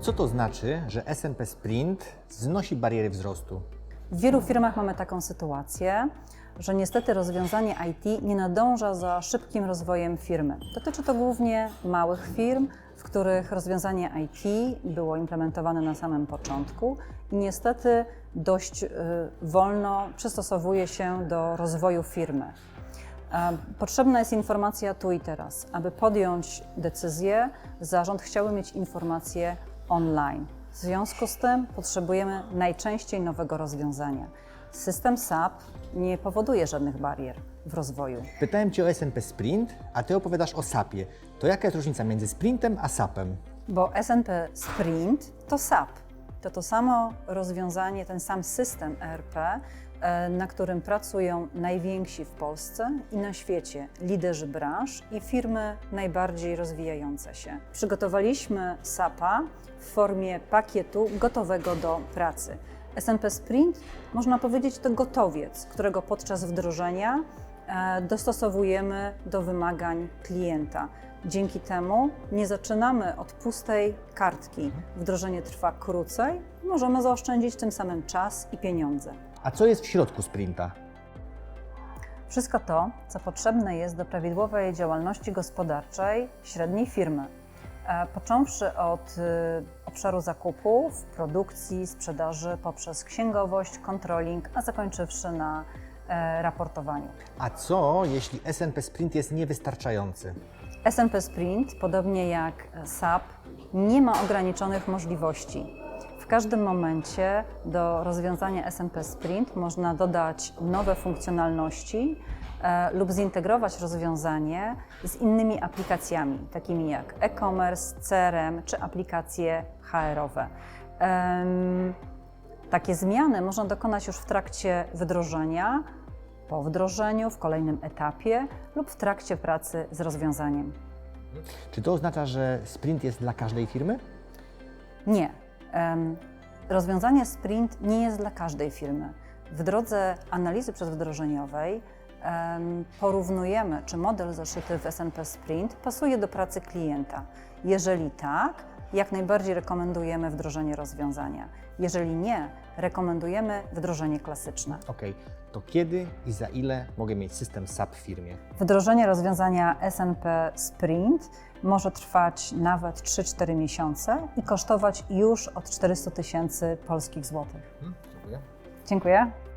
Co to znaczy, że SNP Sprint znosi bariery wzrostu? W wielu firmach mamy taką sytuację, że niestety rozwiązanie IT nie nadąża za szybkim rozwojem firmy. Dotyczy to głównie małych firm, w których rozwiązanie IT było implementowane na samym początku i niestety dość y, wolno przystosowuje się do rozwoju firmy. E, Potrzebna jest informacja tu i teraz. Aby podjąć decyzję, zarząd chciałby mieć informację online. W związku z tym potrzebujemy najczęściej nowego rozwiązania. System SAP nie powoduje żadnych barier w rozwoju. Pytałem Cię o SNP Sprint, a Ty opowiadasz o SAP-ie. To jaka jest różnica między Sprintem a SAP-em? Bo SNP Sprint to SAP. To to samo rozwiązanie, ten sam system ERP, e, na którym pracują najwięksi w Polsce i na świecie liderzy branż i firmy najbardziej rozwijające się. Przygotowaliśmy SAP-a w formie pakietu gotowego do pracy. SNP Sprint, można powiedzieć, to gotowiec, którego podczas wdrożenia e, dostosowujemy do wymagań klienta. Dzięki temu nie zaczynamy od pustej kartki. Wdrożenie trwa krócej, możemy zaoszczędzić tym samym czas i pieniądze. A co jest w środku Sprinta? Wszystko to, co potrzebne jest do prawidłowej działalności gospodarczej średniej firmy, począwszy od y, obszaru zakupów, produkcji, sprzedaży poprzez księgowość, controlling, a zakończywszy na e, raportowaniu. A co, jeśli SNP Sprint jest niewystarczający? SNP Sprint, podobnie jak SAP, nie ma ograniczonych możliwości. W każdym momencie do rozwiązania SNP Sprint można dodać nowe funkcjonalności e, lub zintegrować rozwiązanie z innymi aplikacjami, takimi jak e-commerce, CRM czy aplikacje HR-owe. Takie zmiany można dokonać już w trakcie wdrożenia, po wdrożeniu, w kolejnym etapie lub w trakcie pracy z rozwiązaniem. Czy to oznacza, że Sprint jest dla każdej firmy? Nie. Rozwiązanie sprint nie jest dla każdej firmy. W drodze analizy przedwdrożeniowej em, porównujemy, czy model zaszyty w SNP Sprint pasuje do pracy klienta. Jeżeli tak, jak najbardziej rekomendujemy wdrożenie rozwiązania. Jeżeli nie, rekomendujemy wdrożenie klasyczne. Ok, to kiedy i za ile mogę mieć system SAP w firmie? Wdrożenie rozwiązania SNP Sprint może trwać nawet 3-4 miesiące i kosztować już od 400 tysięcy polskich złotych. Hmm, dziękuję. Dziękuję.